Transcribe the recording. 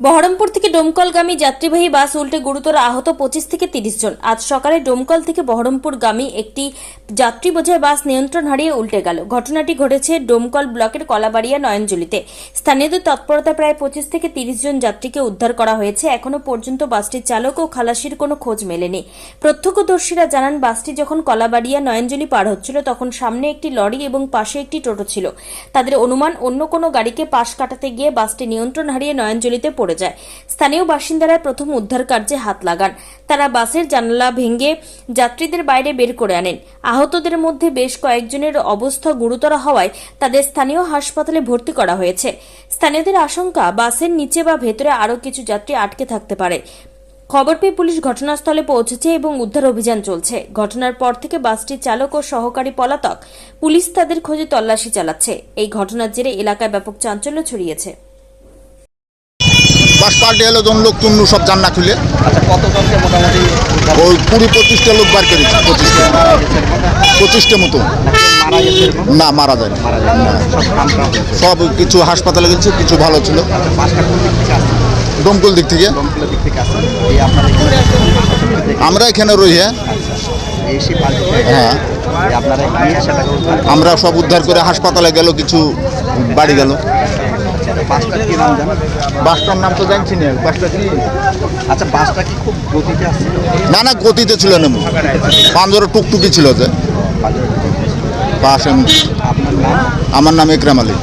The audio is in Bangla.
বহরমপুর থেকে ডোমকলগামী যাত্রীবাহী বাস উল্টে গুরুতর আহত পঁচিশ থেকে তিরিশ জন। আজ সকালে ডোমকল থেকে বহরমপুরগামী একটি যাত্রী বোঝাই বাস নিয়ন্ত্রণ হারিয়ে উল্টে গেল। ঘটনাটি ঘটেছে ডোমকল ব্লকের কলাবাড়িয়া, নয়নজুলিতে। স্থানীয়দের তৎপরতা প্রায় পঁচিশ থেকে তিরিশ জন যাত্রীকে উদ্ধার করা হয়েছে। এখনও পর্যন্ত বাসটির চালক ও খালাসির কোনো খোঁজ মেলেনি। প্রত্যক্ষদর্শীরা জানান, বাসটি যখন কলাবাড়িয়া, নয়নজুলি পার হচ্ছিল, তখন সামনে একটি লরি এবং পাশে একটি টোটো ছিল। তাদের অনুমান, অন্য কোনো গাড়িকে পাশ কাটাতে গিয়ে বাসটি নিয়ন্ত্রণ হারিয়ে নয়নজলিতে পড়ে যায়। স্থানীয় বাসিন্দারা প্রথম উদ্ধার কার্যে হাত লাগান। তারা বাসের জানালা ভেঙে যাত্রীদের বাইরে বের করে আনেন। আহতদের মধ্যে বেশ কয়েকজনের অবস্থা গুরুতর হওয়ায় তাদের স্থানীয় হাসপাতালে ভর্তি করা হয়েছে। স্থানীয়দের আশঙ্কা, বাসের নিচে বা ভেতরে আরও কিছু যাত্রী আটকে থাকতে পারে। খবর পেয়ে পুলিশ ঘটনাস্থলে পৌঁছেছে এবং উদ্ধার অভিযান চলছে। ঘটনার পর থেকে বাসটির চালক ও সহকারী পলাতক। পুলিশ তাদের খোঁজে তল্লাশি চালাচ্ছে। এই ঘটনার জেরে এলাকায় ব্যাপক চাঞ্চল্য ছড়িয়েছে। বাস পাল্টে এলো যখন লোক চুন্নু সব জান্না খুলে আচ্ছা কতজনকে মোটামুটি ওই কুড়ি পঁচিশটা লোক বার করেছে পঁচিশটা? পঁচিশটা মতো? না মারা যায়। সব কিছু হাসপাতালে গেছে কিছু ভালো ছিল। আচ্ছা দিক থেকে দমকল দিক থেকে। আমরা এখানে রই হ্যাঁ। হ্যাঁ। উদ্ধার করে- আমরা সব উদ্ধার করে হাসপাতালে গেল কিছু বাড়ি গেল। আচ্ছা, বাসটার নাম তো জানছি না বাসটা কি? আচ্ছা বাসটা কি খুব গতিতে আসছিল? না না গতিতে ছিল না। পাঞ্জরে টুকটুকি ছিল যে। বাস আমার নাম একরাম আলী।